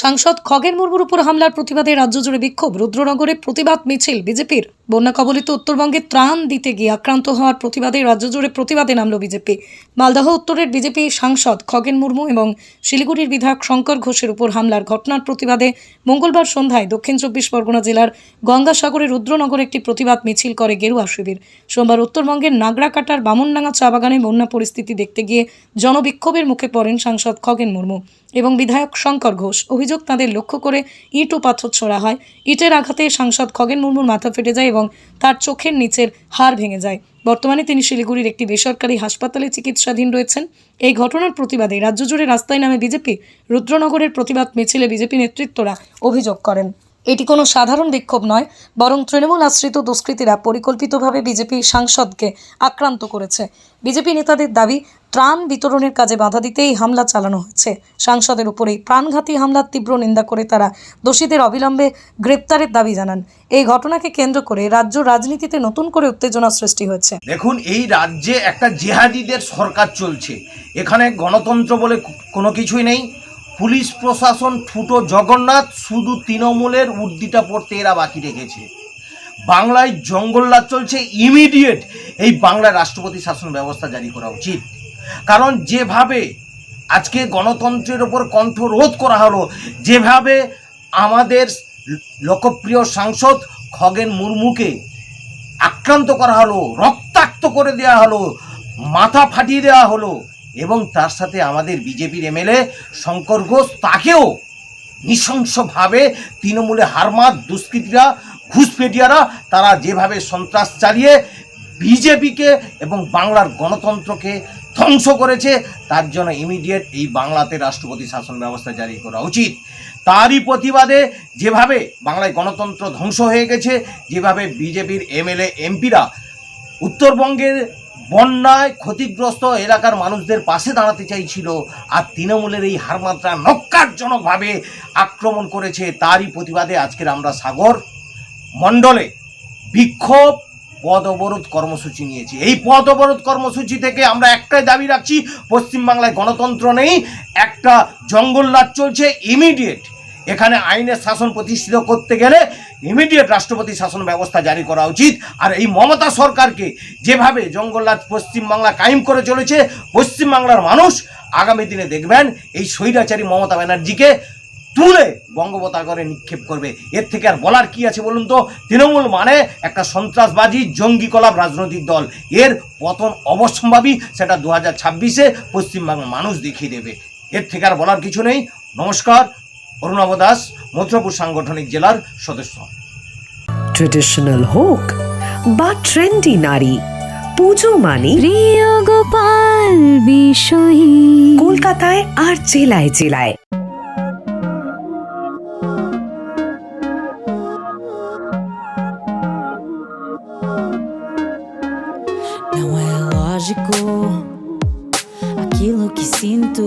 সাংসদ খগেন মুর্মুর উপর হামলার প্রতিবাদে রাজ্য জুড়ে বিক্ষোভ। রুদ্রনগরে প্রতিবাদ মিছিল, বিজেপির। বন্যা কবলিত উত্তরবঙ্গে ত্রাণ দিতে গিয়ে আক্রান্ত হওয়ার প্রতিবাদে রাজ্য জুড়ে প্রতিবাদে নামল বিজেপি। মালদহ উত্তরের বিজেপি সাংসদ খগেন মুর্মু এবং শিলিগুড়ির বিধায়ক শঙ্কর ঘোষের উপর হামলার ঘটনার প্রতিবাদে মঙ্গলবার সন্ধ্যায় দক্ষিণ চব্বিশ পরগনা জেলার গঙ্গাসাগরে রুদ্রনগরে একটি প্রতিবাদ মিছিল করে গেরুয়া শিবির। সোমবার উত্তরবঙ্গের নাগরাকাটার বামনডাঙ্গা চা বাগানে বন্যা পরিস্থিতি দেখতে গিয়ে জনবিক্ষোভের মুখে পড়েন সাংসদ খগেন মুর্মু এবং বিধায়ক শঙ্কর ঘোষ। অভিযোগ তাদের লক্ষ্য করে ইট ও পাথর ছোড়া হয়। ইটের আঘাতে সাংসদ খগেন মুর্মুর মাথা ফেটে যায় এবং তার চোখের নিচের হাড় ভেঙে যায়। বর্তমানে তিনি শিলিগুড়ির একটি বেসরকারি হাসপাতালে চিকিৎসাধীন রয়েছেন। এই ঘটনার প্রতিবাদে রাজ্য জুড়ে রাস্তায় নামে বিজেপি, রুদ্রনগরের প্রতিবাদ মিছিলে বিজেপি নেতৃত্বরা অভিযোগ করেন। এটি কোনো সাধারণ বিক্ষোভ নয়, বরং তৃণমূল আশ্রিত দুষ্কৃতীরা পরিকল্পিতভাবে বিজেপি সাংসদকে আক্রান্ত করেছে। বিজেপি নেতাদের দাবি, ত্রাণ বিতরণের কাজে বাধা দিতেই হামলা চালানো হচ্ছে সাংসদের উপরেই প্রাণঘাতী হামলার তীব্র নিন্দা করে তারা দোষীদের অবিলম্বে গ্রেপ্তারের দাবি জানান। এই ঘটনাকে কেন্দ্র করে রাজ্য রাজনীতিতে নতুন করে উত্তেজনা সৃষ্টি হয়েছে। দেখুন, এই রাজ্যে একটা জেহাদিদের সরকার চলছে। এখানে গণতন্ত্র বলে কোনো কিছুই নেই। পুলিশ প্রশাসন ফুটো জগন্নাথ শুধু তৃণমূলের উর্দিটা পড়তে এরা বাকি রেখেছে। বাংলায় জঙ্গলরাজ চলছে ইমিডিয়েট এই বাংলায় রাষ্ট্রপতি শাসন ব্যবস্থা জারি করা উচিত। কারণ যেভাবে আজকে গণতন্ত্রের ওপর কণ্ঠ রোধ করা হলো, যেভাবে আমাদের লোকপ্রিয় সাংসদ খগেন মুর্মুকে আক্রান্ত করা হলো, রক্তাক্ত করে দেওয়া হলো, মাথা ফাটিয়ে দেওয়া হলো এবং তার সাথে আমাদের বিজেপির এমএলএ শঙ্কর ঘোষ, তাকেও নৃশংসভাবে তৃণমূলে হারমাত দুষ্কৃতীরা ঘুষপেটিয়ারা তারা যেভাবে সন্ত্রাস চালিয়ে বিজেপিকে এবং বাংলার গণতন্ত্রকে ধ্বংস করেছে, তার জন্য ইমিডিয়েট এই বাংলাতে রাষ্ট্রপতি শাসন ব্যবস্থা জারি করা উচিত। তারই প্রতিবাদে যেভাবে বাংলায় গণতন্ত্র ধ্বংস হয়ে গেছে, যেভাবে বিজেপির এমএলএ, এমপিরা উত্তরবঙ্গের বন্যায় ক্ষতিগ্রস্ত এলাকার মানুষদের পাশে দাঁড়াতে চাইছিল আর তৃণমূলের এই হারমাত্রা নক্কারজনকভাবে আক্রমণ করেছে তারই প্রতিবাদে আজকের আমরা সাগর মণ্ডলে বিক্ষোভ পদ অবরোধ কর্মসূচি নিয়েছি। এই পদ অবরোধ কর্মসূচি থেকে আমরা একটাই দাবি রাখছি, পশ্চিমবাংলায় গণতন্ত্র নেই, একটা জঙ্গলরাজ চলছে ইমিডিয়েট এখানে আইনের শাসন প্রতিষ্ঠিত করতে গেলে ইমিডিয়েট রাষ্ট্রপতি শাসন ব্যবস্থা জারি করা উচিত। আর এই মমতা সরকারকে যেভাবে জঙ্গলরাজ পশ্চিমবাংলা কায়েম করে চলেছে, পশ্চিমবাংলার মানুষ আগামী দিনে দেখবেন এই স্বৈরাচারী মমতা ব্যানার্জিকে তুলে বঙ্গোপসাগরে নিক্ষেপ করবে। এর থেকে আর বলার কি আছে বলুন তো? তৃণমূল মানে একটা সন্ত্রাসবাদী জঙ্গি কলাপ রাজনৈতিক দল। এর পতন অবশ্যম্ভাবী, সেটা দু হাজার ছাব্বিশে পশ্চিমবাংলার মানুষ দেখিয়ে দেবে। এর থেকে আর বলার কিছু নেই। নমস্কার। অরুণাব দাস মথুরাপুর সাংগঠনিক জেলার সদস্য। ট্রেডিশনাল হোক বা ট্রেন্ডি নারী। পুজো মানে প্রিয় গোপাল বিষয়ী। কলকাতায় আর জেলায় জেলায়। Não é lógico aquilo que sinto.